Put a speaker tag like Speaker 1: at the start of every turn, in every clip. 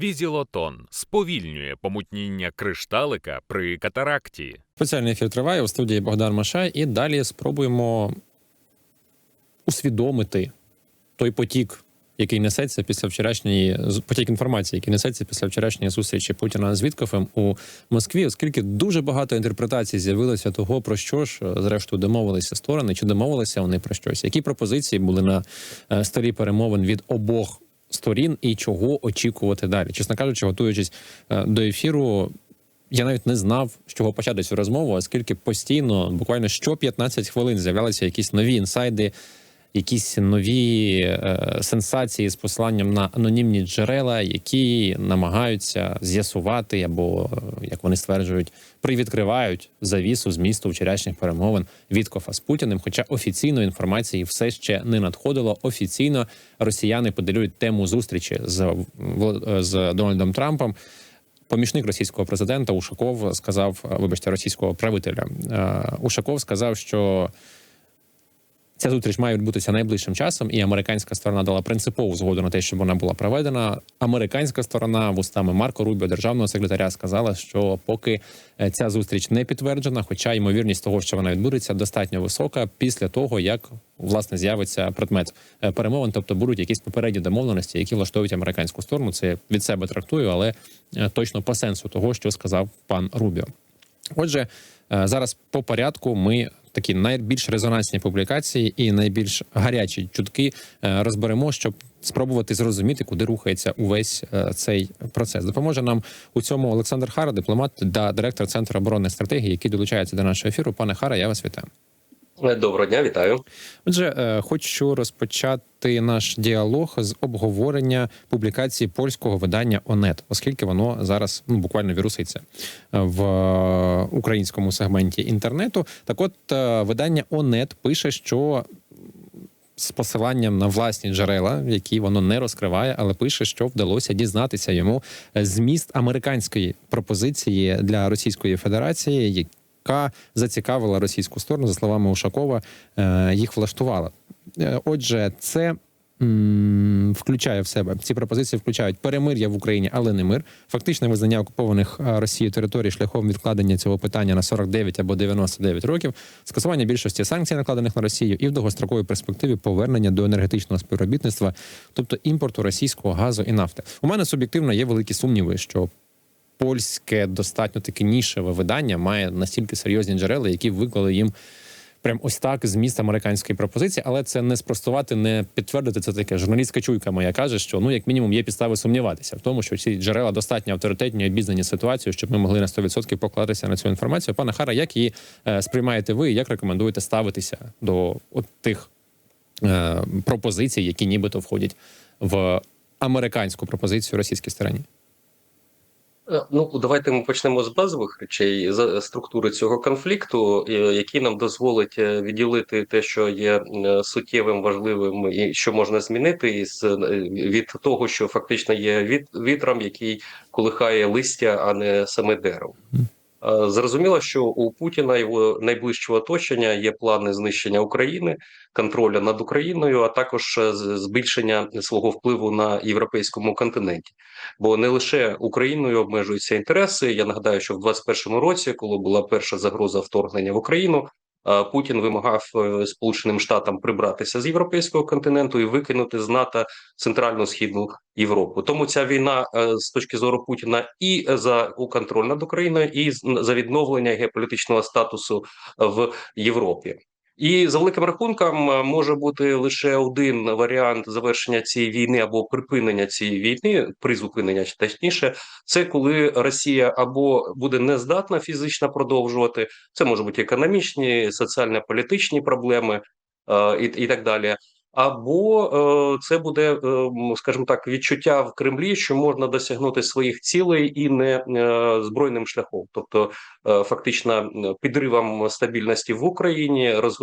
Speaker 1: Візілотон сповільнює помутніння кришталика при катаракті.
Speaker 2: Спеціальний ефір триває у студії Богдан Машай, і далі спробуємо усвідомити той потік, який несеться після вчорашньої потік інформації, який несеться після вчорашньої зустрічі Путіна з Віткофем у Москві, оскільки дуже багато інтерпретацій з'явилося того, про що ж е, зрештою домовилися сторони, чи домовилися вони про щось, які пропозиції були на е, столі перемовин від обох. Сторін і чого очікувати далі, чесно кажучи, готуючись е, до ефіру, я навіть не знав, з чого почати цю розмову, оскільки постійно, буквально що 15 хвилин, з'являлися якісь нові інсайди, якісь нові е, сенсації з посиланням на анонімні джерела, які намагаються з'ясувати або, е, як вони стверджують, привідкривають завісу змісту вчорашніх перемовин Віткофа з Путіним. Хоча офіційної інформації все ще не надходило. Офіційно росіяни поделюють тему зустрічі з, Вол- з Дональдом Трампом. Помічник російського президента Ушаков сказав, е, вибачте, російського правителя е, Ушаков сказав, що ця зустріч має відбутися найближчим часом, і американська сторона дала принципову згоду на те, щоб вона була проведена. Американська сторона вустами Марко Рубіо, державного секретаря, сказала, що поки е, ця зустріч не підтверджена, хоча ймовірність того, що вона відбудеться, достатньо висока після того, як власне з'явиться предмет е, перемовин, тобто будуть якісь попередні домовленості, які влаштовують американську сторону. Це я від себе трактую, але е, точно по сенсу того, що сказав пан Рубіо. Отже, е, зараз по порядку ми такі найбільш резонансні публікації і найбільш гарячі чутки е, розберемо, щоб спробувати зрозуміти, куди рухається увесь е, цей процес. Допоможе нам у цьому Олександр Хара, дипломат та директор центру оборонних стратегій, який долучається до нашого ефіру. Пане Хара, я вас вітаю.
Speaker 3: Е, Доброго дня, вітаю.
Speaker 2: Отже, е, хочу розпочати наш діалог з обговорення публікації польського видання ОНЕТ, оскільки воно зараз ну, буквально віруситься в е, українському сегменті інтернету. Так, от видання ОНЕТ пише, що з посиланням на власні джерела, які воно не розкриває, але пише, що вдалося дізнатися йому зміст американської пропозиції для Російської Федерації, яка зацікавила російську сторону, за словами Ушакова, е, їх влаштувала. Е, Отже, це. Включає в себе ці пропозиції, включають перемир'я в Україні, але не мир, фактичне визнання окупованих е, Росією територій шляхом відкладення цього питання на 49 або 99 років, скасування більшості санкцій, накладених на Росію, і в довгостроковій перспективі повернення до енергетичного співробітництва, тобто імпорту російського газу і нафти. У мене суб'єктивно є великі сумніви, що польське достатньо таке нішеве видання має настільки серйозні джерела, які виклали їм. Прям ось так зміст американської пропозиції, але це не спростувати, не підтвердити. Це таке журналістська чуйка моя каже, що ну як мінімум є підстави сумніватися в тому, що ці джерела достатньо авторитетні, обізнані ситуацією, щоб ми могли на 100% покладатися на цю інформацію. Пане Хара, як її е, сприймаєте ви? Як рекомендуєте ставитися до от тих е, пропозицій, які нібито входять в американську пропозицію російській стороні?
Speaker 3: Е, Ну, давайте ми почнемо з базових речей з структури цього конфлікту, які нам дозволить е, відділити те, що є е, суттєвим, важливим і що можна змінити, із е, від того, що фактично є від вітром, який колихає листя, а не саме дерево. Е, Зрозуміло, що у Путіна його найближчого оточення є плани знищення України, контролю над Україною, а також е, збільшення свого впливу на європейському континенті. Бо не лише Україною обмежуються інтереси. Я нагадаю, що в 21-му році, коли була перша загроза вторгнення в Україну, Путін вимагав е, Сполученим Штатам прибратися з європейського континенту і викинути з НАТО центральну східну Європу. Тому ця війна е, з точки зору Путіна і за контроль над Україною, і за відновлення геополітичного статусу в Європі. І за великим рахунком е, може бути лише один варіант завершення цієї війни або припинення цієї війни, призупинення точніше, це коли Росія або буде нездатна фізично продовжувати, це може бути економічні, соціально-політичні проблеми е, і, і так далі. Або е, це буде, е, скажімо так, відчуття в Кремлі, що можна досягнути своїх цілей і не е, збройним шляхом, тобто фактично підривом стабільності в Україні, роз,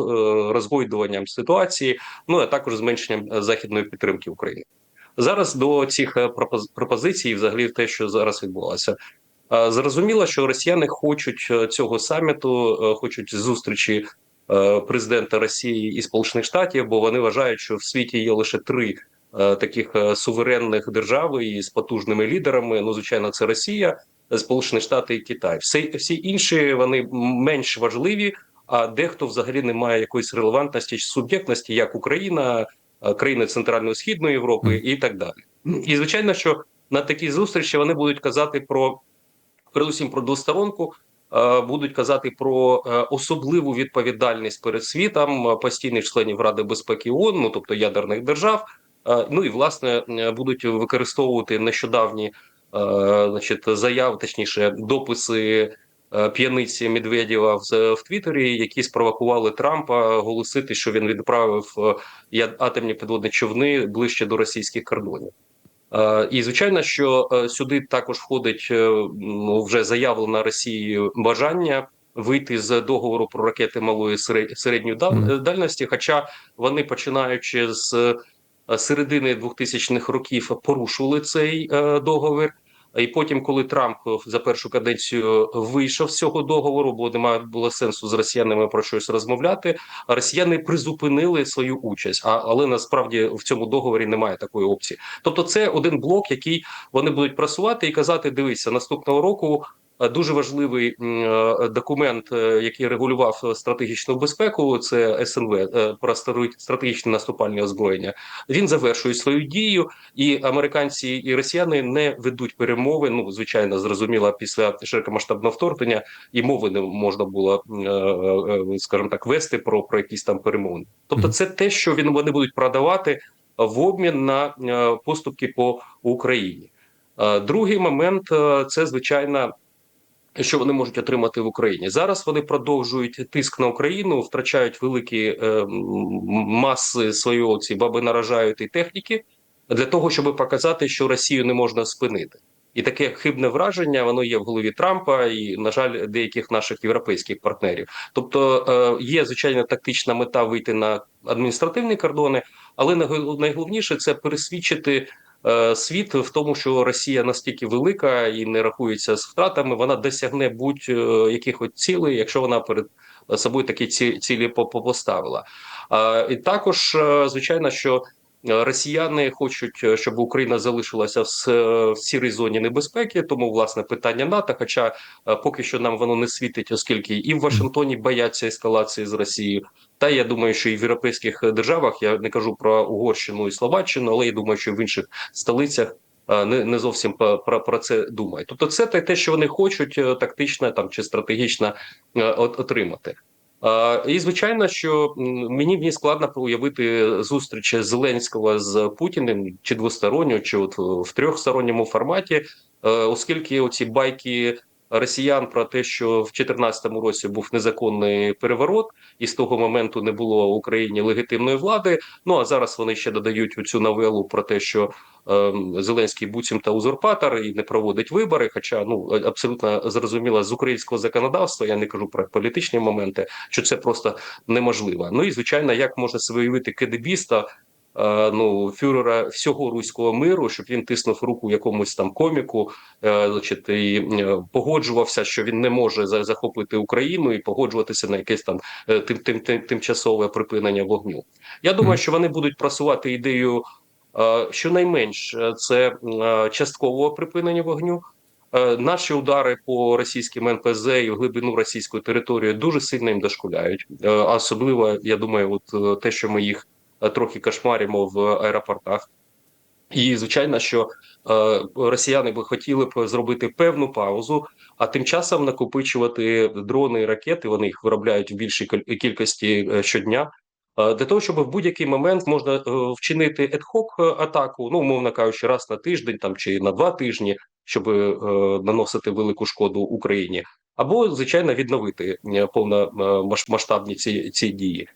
Speaker 3: розгойдуванням ситуації, ну а також зменшенням західної підтримки України. Зараз до цих пропозицій, взагалі, те, що зараз відбулося. Зрозуміло, що росіяни хочуть цього саміту, хочуть зустрічі президента Росії і Сполучених Штатів, бо вони вважають, що в світі є лише три е, таких е, суверенних держав і з потужними лідерами. Ну, звичайно, це Росія, Сполучені Штати і Китай. Всі, всі інші вони менш важливі. А дехто взагалі не має якоїсь релевантності чи суб'єктності, як Україна, е, країни Центральної Східної Європи і так далі. І звичайно, що на такій зустрічі вони будуть казати про передусім про двосторонку, е, будуть казати про е, особливу відповідальність перед світом е, постійних членів Ради безпеки ООН, ну тобто ядерних держав. Е, Ну і власне е, будуть використовувати нещодавні е, значить, заяви, точніше, дописи е, п'яниці Медведєва в, в Твіттері, які спровокували Трампа оголосити, що він відправив е, атомні підводні човни ближче до російських кордонів. Е, І звичайно, що е, сюди також входить е, вже заявлено Росією бажання вийти з договору про ракети малої середньої дал- дальності. Хоча вони, починаючи з середини 2000-х років, порушили цей договір. І потім, коли Трамп за першу каденцію вийшов з цього договору, бо немає було сенсу з росіянами про щось розмовляти. Росіяни призупинили свою участь, а але насправді в цьому договорі немає такої опції. Тобто, це один блок, який вони будуть просувати і казати: дивися, наступного року е, дуже важливий е, документ, е, який регулював е, стратегічну безпеку. Це СНВ е, про стратегічне наступальне озброєння. Він завершує свою дію, і американці і росіяни не ведуть перемови. Ну звичайно, зрозуміло, після широкомасштабного вторгнення і мови не можна було, е, е, е, скажімо так, вести про, про якісь там перемовини. Тобто, це те, що він вони будуть продавати в обмін на е, поступки по Україні. Е, Другий момент е, це звичайно. Що вони можуть отримати в Україні зараз? Вони продовжують тиск на Україну, втрачають великі е, маси свої ці баби наражають і техніки для того, щоб показати, що Росію не можна спинити. І таке хибне враження воно є в голові Трампа і, на жаль, деяких наших європейських партнерів. Тобто е, є звичайно тактична мета вийти на адміністративні кордони, але найгол- найголовніше це пересвідчити світ в тому, що Росія настільки велика і не рахується з втратами, вона досягне будь-яких цілей, якщо вона перед собою такі цілі по- по- поставила. І також, е, звичайно, що е, росіяни хочуть, е, щоб Україна залишилася в, сірій зоні небезпеки, тому власне питання НАТО. Хоча е, поки що нам воно не світить, оскільки і в Вашингтоні бояться ескалації з Росією. Та я думаю, що і в європейських державах я не кажу про Угорщину і Словаччину, але я думаю, що в інших столицях е, не, не зовсім про, про це думають. Тобто, це те, те, що вони хочуть е, тактично там чи стратегічно е, от- отримати. І звичайно, що мені мені складно уявити зустріч Зеленського з Путіним чи двосторонню, чи от в трьохсторонньому форматі, е, оскільки оці байки росіян про те, що в 2014 році був незаконний переворот, і з того моменту не було в Україні легітимної влади. Ну а зараз вони ще додають у цю новелу про те, що ем, Зеленський буцімта узурпатор і не проводить вибори. Хоча ну абсолютно зрозуміло з українського законодавства, я не кажу про політичні моменти, що це просто неможливо. Ну і звичайно, як можна себе уявити кедебіста. Е, Ну, фюрера всього руського миру, щоб він тиснув руку якомусь там коміку, е, значить, і е, погоджувався, що він не може за- захопити Україну і погоджуватися на якесь там тим, тим, тим, тимчасове припинення вогню. Я думаю, що вони будуть просувати ідею щонайменш це часткового припинення вогню. Наші удари по російським НПЗ і в глибину російської території дуже сильно їм дошкуляють. Особливо, я думаю, от те, що ми їх трохи кошмаримо в аеропортах. І звичайно, що е, росіяни би хотіли б зробити певну паузу, а тим часом накопичувати дрони і ракети. Вони їх виробляють в більшій кількості е, щодня. е, Для того щоб в будь-який момент можна е, вчинити ad-hoc атаку, ну умовно кажучи, раз на тиждень там чи на два тижні, щоб е, наносити велику шкоду Україні, або звичайно відновити е, повномасштабні ці, ці дії.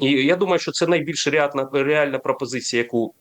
Speaker 3: І я думаю, що це найбільш реальна, реальна пропозиція, яку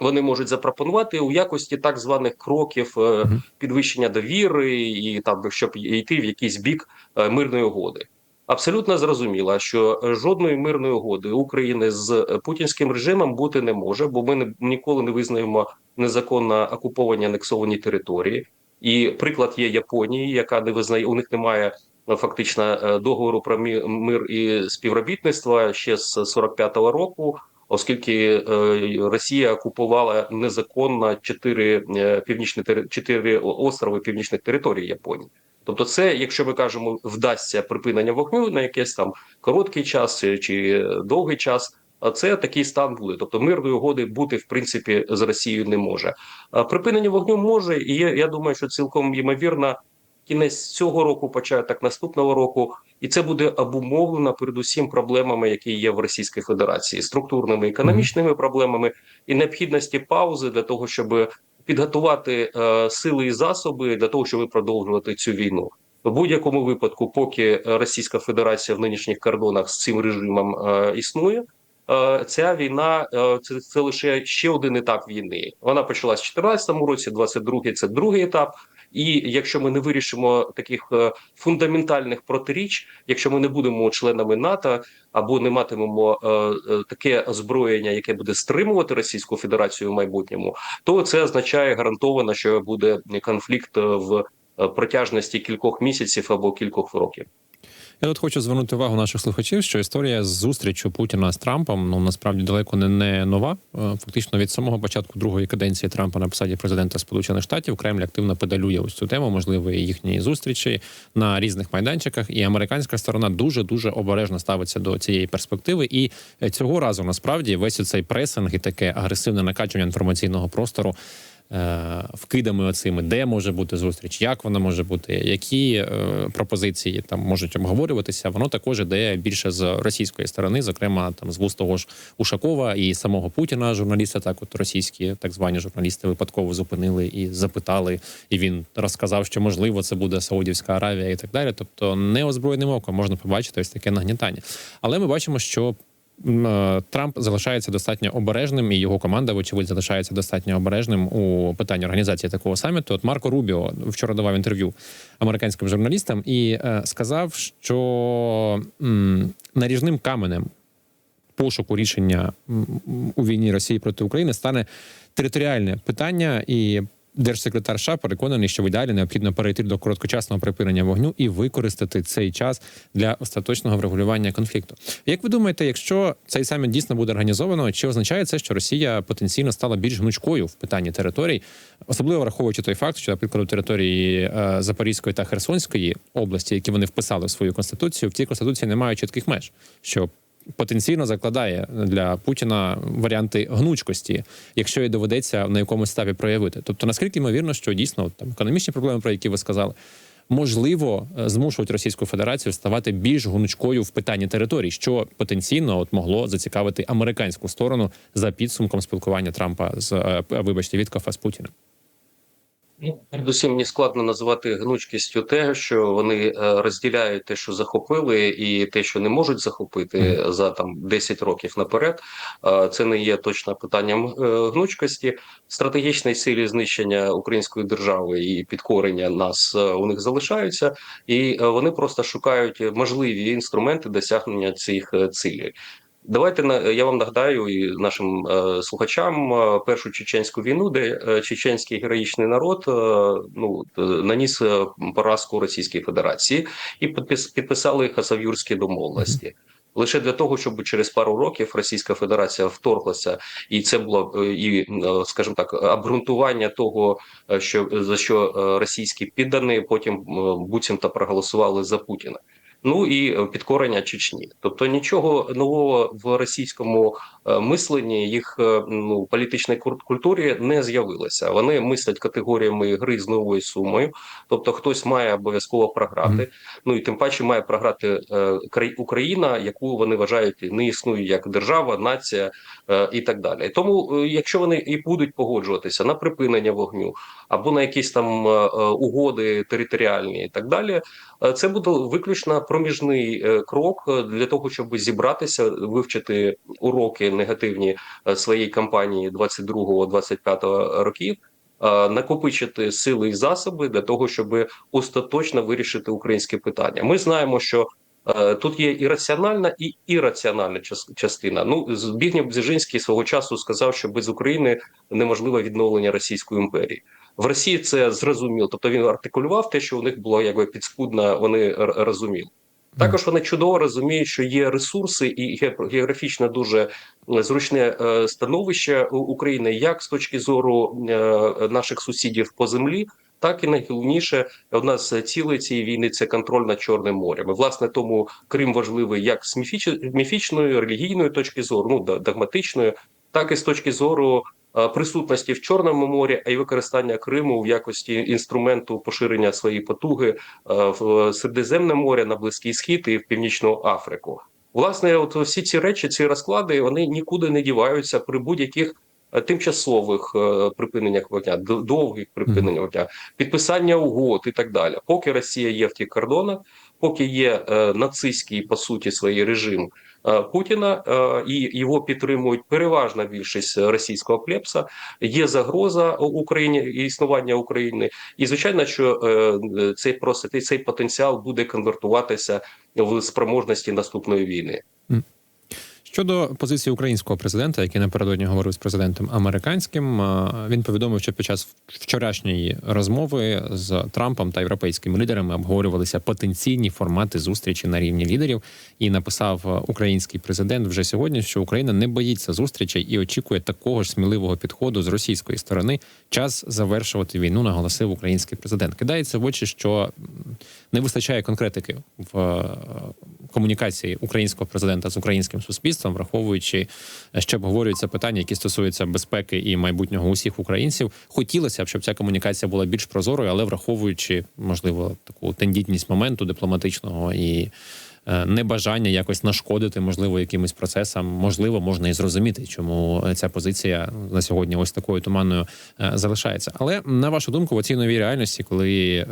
Speaker 3: вони можуть запропонувати у якості так званих кроків е, підвищення довіри і там, щоб йти в якийсь бік е, мирної угоди. Абсолютно зрозуміло, що жодної мирної угоди України з е, путінським режимом бути не може, бо ми не, ніколи не визнаємо незаконно окуповані анексовані території. І приклад є Японії, яка не визнає, у них немає фактично е, договору про мир і співробітництво ще з 45-го року. оскільки е, Росія окупувала незаконно чотири е, північні чотири острови північних територій Японії. Тобто, це, якщо ми кажемо, вдасться припинення вогню на якийсь там короткий час чи- довгий час. А це такий стан буде. Тобто мирної угоди бути в принципі з Росією не може. Припинення вогню може, і я думаю, що цілком ймовірно, кінець цього року, початок наступного року, і це буде обумовлено передусім проблемами, які є в Російській Федерації, структурними економічними проблемами і необхідності паузи для того, щоб підготувати е, сили і засоби для того, щоб продовжувати цю війну. В будь-якому випадку, поки Російська Федерація в нинішніх кордонах з цим режимом е, існує. е, Ця війна е, це, це лише ще один етап війни. Вона почалась в 2014 році, 22-й – це другий етап. І якщо ми не вирішимо таких е, фундаментальних протиріч, якщо ми не будемо членами НАТО або не матимемо е, е, таке озброєння, яке буде стримувати Російську Федерацію в майбутньому, то це означає гарантовано, що буде конфлікт в протяжності кількох місяців або кількох років.
Speaker 2: Я тут хочу звернути увагу наших слухачів, що історія з зустрічю Путіна з Трампом ну насправді далеко не, не нова. Е, Фактично від самого початку другої каденції Трампа на посаді президента Сполучених Штатів Кремль активно педалює ось цю тему, можливої їхньої зустрічі на різних майданчиках. І американська сторона дуже дуже обережно ставиться до цієї перспективи. І е, цього разу насправді весь цей пресинг і таке агресивне накачування інформаційного простору. Е, Вкидами оцими, де може бути зустріч, як вона може бути, які е, пропозиції там можуть обговорюватися. Воно також іде більше з російської сторони, зокрема там з вуст того ж Ушакова і самого Путіна, журналіста. Так, от російські так звані журналісти випадково зупинили і запитали. І він розказав, що можливо це буде Саудівська Аравія і так далі. Тобто, неозброєним оком можна побачити ось таке нагнітання. Але ми бачимо, що Трамп залишається достатньо обережним, і його команда, вочевидь, залишається достатньо обережним у питанні організації такого саміту. От Марко Рубіо вчора давав інтерв'ю американським журналістам і е, сказав, що наріжним каменем пошуку рішення у війні Росії проти України стане територіальне питання і. Держсекретар США переконаний, що в ідеалі необхідно перейти до короткочасного припинення вогню і використати цей час для остаточного врегулювання конфлікту. Як ви думаєте, якщо цей саміт дійсно буде організовано, чи означає це, що Росія потенційно стала більш гнучкою в питанні територій, особливо враховуючи той факт, що, наприклад, у території е, Запорізької та Херсонської області, які вони вписали в свою конституцію, в цій конституції немає чітких меж, що потенційно закладає для Путіна варіанти гнучкості, якщо і доведеться на якомусь етапі проявити. Тобто, наскільки ймовірно, що дійсно там економічні проблеми, про які ви сказали, можливо е, змушують Російську Федерацію ставати більш гнучкою в питанні територій, що потенційно от могло зацікавити американську сторону за підсумком спілкування Трампа з е, вибачте Віткофа з Путіним.
Speaker 3: Ну, Передусім, мені складно називати гнучкістю те, що вони е, розділяють те, що захопили, і те, що не можуть захопити за там 10 років наперед. Це не є точно питанням е, гнучкості. Стратегічної силі знищення української держави і підкорення нас е, у них залишаються, і вони просто шукають можливі інструменти досягнення цих цілей. Давайте я вам нагадаю і нашим е, слухачам е, першу чеченську війну, де е, чеченський героїчний народ е, ну наніс поразку Російській Федерації і підпис, підписали Хасавюрські домовленості. Лише для того, щоб через пару років Російська Федерація вторглася, і це було і, скажімо так, обґрунтування того, що за що російські піддані потім буцімто проголосували за Путіна. Ну і е, підкорення Чечні, тобто нічого нового в російському е, мисленні їх е, ну політичній культурі не з'явилося. Вони мислять категоріями гри з новою сумою, тобто хтось має обов'язково програти.
Speaker 2: Мгм.
Speaker 3: Ну і тим паче має програти Україна, яку вони вважають не існує як держава, нація і так далі. Тому, якщо вони і будуть погоджуватися на припинення вогню або на якісь там угоди територіальні і так далі. Це буде виключно проміжний е, крок е, для того, щоб зібратися, вивчити уроки негативні е, своєї кампанії 22-25 років. Накопичити сили і засоби для того, щоб остаточно вирішити українське питання. Ми знаємо, що тут є і раціональна, і ірраціональна час- частина. Ну Збігнєв Бзежинський свого часу сказав, що без України неможливе відновлення Російської імперії. В Росії це зрозуміло. Тобто він артикулював те, що у них було якби підспудно, вони розуміли. Також вони чудово розуміють, що є ресурси і ге- географічно дуже е, зручне е, становище України, як з точки зору е, наших сусідів по землі, так і найголовніше одна з цілей цієї війни це контроль над Чорним морем. Власне, тому Крим важливий як з міфіч- міфічної, релігійної точки зору, ну догматичної, так і з точки зору е, присутності в Чорному морі, а й використання Криму в якості інструменту поширення своєї потуги е, в Середземне море, на Близький Схід і в Північну Африку. Власне, от всі ці речі, ці розклади, вони нікуди не діваються при будь-яких е, тимчасових е, припиненнях вогня, довгих припиненнях вогня, підписання угод і так далі. Поки Росія є в тих кордонах, поки є е, нацистський по суті свій режим Путіна е, і його підтримують переважна більшість російського клепса. є загроза Україні існування України. І звичайно, що е, цей просто цей потенціал буде конвертуватися в спроможності наступної війни.
Speaker 2: Щодо позиції українського президента, який напередодні говорив з президентом американським, е, він повідомив, що під час вчорашньої розмови з Трампом та європейськими лідерами обговорювалися потенційні формати зустрічі на рівні лідерів. І написав е, український президент вже сьогодні, що Україна не боїться зустрічей і очікує такого ж сміливого підходу з російської сторони. Час завершувати війну, наголосив український президент. Кидається в очі, що не вистачає конкретики в е, комунікації українського президента з українським суспільством, враховуючи, е, що обговорюються питання, які стосуються безпеки і майбутнього усіх українців. Хотілося б, щоб ця комунікація була більш прозорою, але враховуючи можливо таку тендітність моменту дипломатичного і. е, Небажання якось нашкодити, можливо, якимось процесам, можливо, можна і зрозуміти, чому е, ця позиція на сьогодні ось такою туманною залишається. Але на вашу думку, в цій новій реальності, коли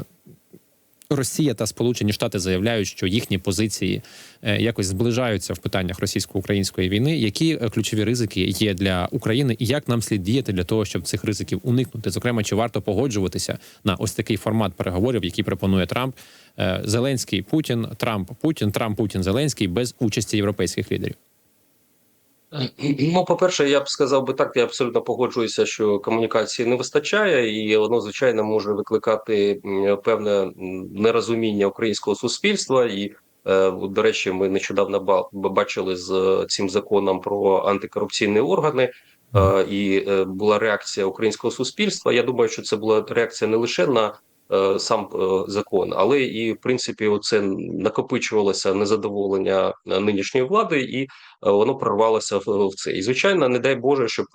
Speaker 2: Росія та Сполучені Штати заявляють, що їхні позиції е, якось зближаються в питаннях російсько-української війни. Які е, ключові ризики є для України, і як нам слід діяти для того, щоб цих ризиків уникнути? Зокрема, чи варто погоджуватися на ось такий формат переговорів, який пропонує Трамп, Е, Зеленський, Путін, Трамп, Путін, Трамп, Путін, Зеленський без участі європейських лідерів?
Speaker 3: Ну, по-перше, я б сказав би так, я абсолютно погоджуюся, що комунікації не вистачає, і воно, звичайно, може викликати певне нерозуміння українського суспільства. І, е, до речі, ми нещодавно ба- бачили з е, цим законом про антикорупційні органи. е, І була реакція українського суспільства. Я думаю, що це була реакція не лише на сам е, закон, але і в принципі, оце накопичувалося незадоволення е, нинішньої влади, і е, воно прорвалося в, це. І звичайно, не дай Боже, щоб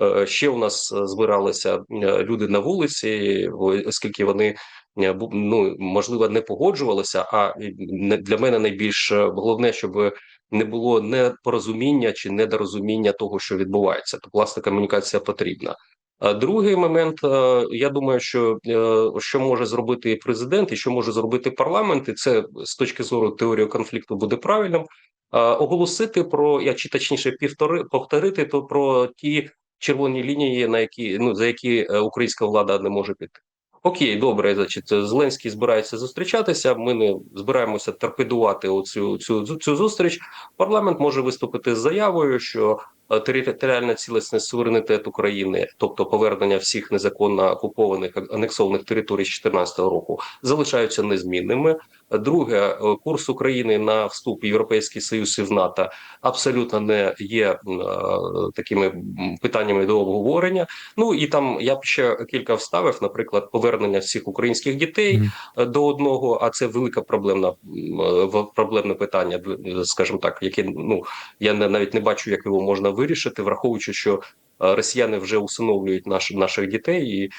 Speaker 3: е, ще у нас е, збиралися е, люди на вулиці, оскільки вони е, ну можливо не погоджувалися. А е, для мене найбільш е, головне, щоб не було непорозуміння чи недорозуміння того, що відбувається. То власне комунікація потрібна. А другий момент, е, я думаю, що е, що може зробити президент і що може зробити парламент, і це з точки зору теорії конфлікту буде правильним. е, Оголосити про я чи точніше півтори повторити то про ті червоні лінії, на які ну за які е, українська влада не може піти. Окей, добре, значить, Зеленський збирається зустрічатися. Ми не збираємося торпедувати оцю цю цю зустріч. Парламент може виступити з заявою, що е, територіальна цілісність суверенітет України, тобто повернення всіх незаконно окупованих анексованих територій з 2014 року, залишаються незмінними. Друге, е, курс України на вступ в Європейський Союз і в НАТО абсолютно не є е, такими питаннями до обговорення. Ну і там я б ще кілька вставив, наприклад, повернення всіх українських дітей е, до одного. А це велика проблемна е, проблемне питання, скажімо так, яке ну я навіть не бачу, як його можна вирішити, враховуючи, що росіяни вже усиновлюють наш, наших дітей, і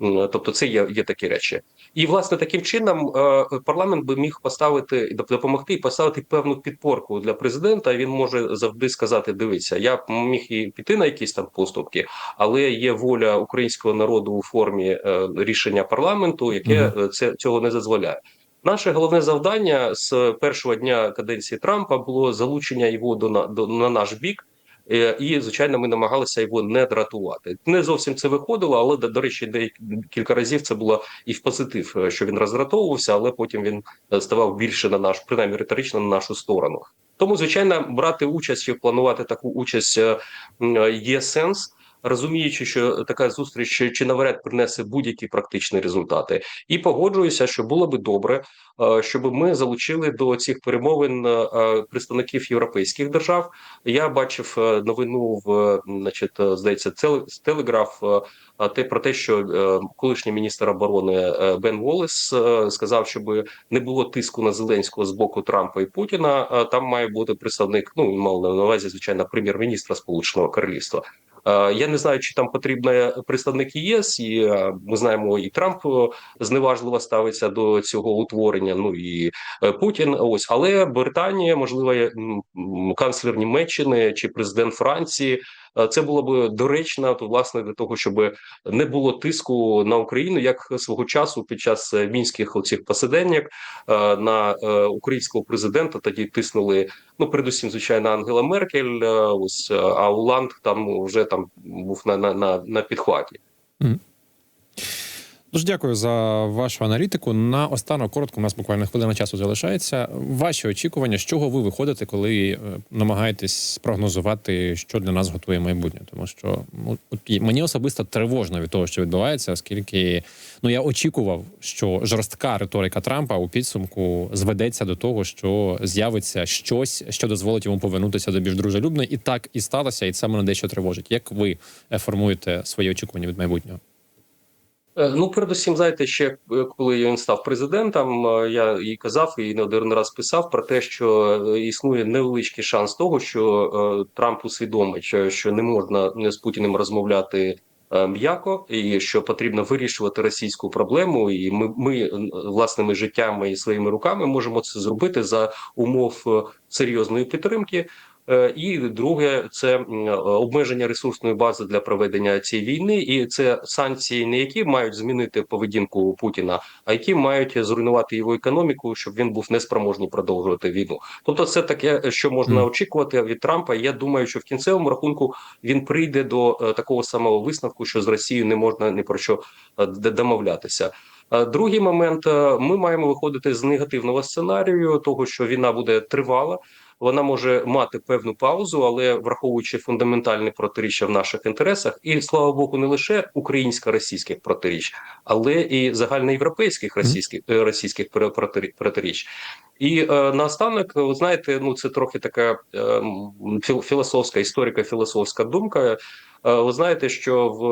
Speaker 3: тобто це є, є такі речі. І власне таким чином е, парламент би міг поставити доп- допомогти і поставити певну підпорку для президента. Він може завжди сказати: дивіться, я міг і піти на якісь там поступки, але є воля українського народу у формі е, рішення парламенту, яке е, це цього не дозволяє. Наше головне завдання з першого дня каденції Трампа було залучення його до на до на наш бік. Е, І звичайно, ми намагалися його не дратувати. Не зовсім це виходило, але до, речі, декілька кілька разів це було і в позитив, е, що він роздратовувався, але потім він е, ставав більше на наш, принаймні риторично на нашу сторону. Тому, звичайно, брати участь і планувати таку участь є сенс. Розуміючи, що така зустріч чи навряд принесе будь-які практичні результати, і погоджуюся, що було би добре, е, щоб ми залучили до цих перемовин е, представників європейських держав. Я бачив е, новину в значить, здається, Теле- телеграф. те про те, що колишній міністр оборони Бен Волес сказав, щоб не було тиску на Зеленського з боку Трампа і Путіна. там має бути представник. Ну мав на увазі, звичайно, прем'єр-міністра Сполученого Королівства. Е, Я не знаю, чи там потрібен представник ЄС, і е, ми знаємо, і Трамп е, зневажливо ставиться до цього утворення. Ну і е, Путін. Ось, але Британія, можливо, канцлер Німеччини чи президент Франції. Е, Це було б доречно, то власне для того, щоб не було тиску на Україну, як свого часу під час мінських оцих посиденьок е, на е, українського президента тоді тиснули. Ну, передусім, звичайно, Ангела Меркель. Ось а Уланд там вже там був на на, на, на підхваті.
Speaker 2: Дуже дякую за вашу аналітику. На останок коротко, у нас буквально хвилина часу залишається. Ваші очікування, з чого ви виходите, коли е, намагаєтесь спрогнозувати, що для нас готує майбутнє? Тому що ну, мені особисто тривожно від того, що відбувається, оскільки ну я очікував, що жорстка риторика Трампа у підсумку зведеться до того, що з'явиться щось, що дозволить йому повернутися до більш дружелюбної, і так і сталося, і це мене дещо тривожить. Як ви е, формуєте свої очікування від майбутнього?
Speaker 3: Е, Ну, передусім, знаєте, ще е, коли він став президентом, е, я і казав, і не один раз писав про те, що існує невеличкий шанс того, що Трамп усвідомить, що- не можна з Путіним розмовляти м'яко, і що потрібно вирішувати російську проблему. І ми, ми власними життями і своїми руками можемо це зробити за умов серйозної підтримки. Е, І друге, це обмеження ресурсної бази для проведення цієї війни, і це санкції, не які мають змінити поведінку Путіна, а які мають зруйнувати його економіку, щоб він був неспроможний продовжувати війну. Тобто, це таке, що можна очікувати від Трампа. Я думаю, що в кінцевому рахунку він прийде до е, такого самого висновку, що з Росією не можна ні про що е, домовлятися. Другий момент: ми маємо виходити з негативного сценарію, того що війна буде тривала. Вона може мати певну паузу, але враховуючи фундаментальні протиріччя в наших інтересах, і слава Богу, не лише українсько-російських протиріч, але і загальноєвропейських російських е, російських протиріч. І е, наостанок, ви знаєте, ну це трохи така е, філософська історико-філософська думка. Е, Ви знаєте, що в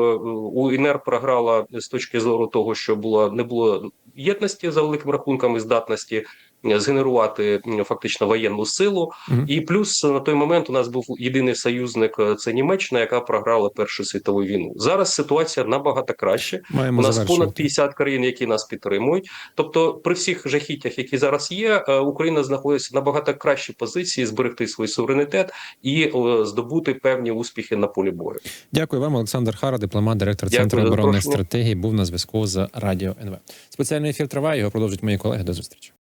Speaker 3: у ІНР програла з точки зору того, що було не було єдності за великим рахунком і здатності згенерувати фактично воєнну силу.
Speaker 2: Мгм.
Speaker 3: І плюс на той момент у нас був єдиний союзник е, це Німеччина, яка програла Першу світову війну. Зараз ситуація набагато краще.
Speaker 2: Маємо
Speaker 3: У нас
Speaker 2: завершувати.
Speaker 3: понад 50 країн, які нас підтримують. Тобто, при всіх жахіттях, які зараз є, е, Україна знаходиться на набагато кращій позиції зберегти свій суверенітет і е, здобути певні успіхи на полі бою.
Speaker 2: Дякую вам, Олександр Хара, дипломат, директор
Speaker 3: Дякую
Speaker 2: Центру оборонних стратегій, був на зв'язку з Радіо НВ. Спеціальний ефір триває. Його продовжать мої колеги. До зустрічі.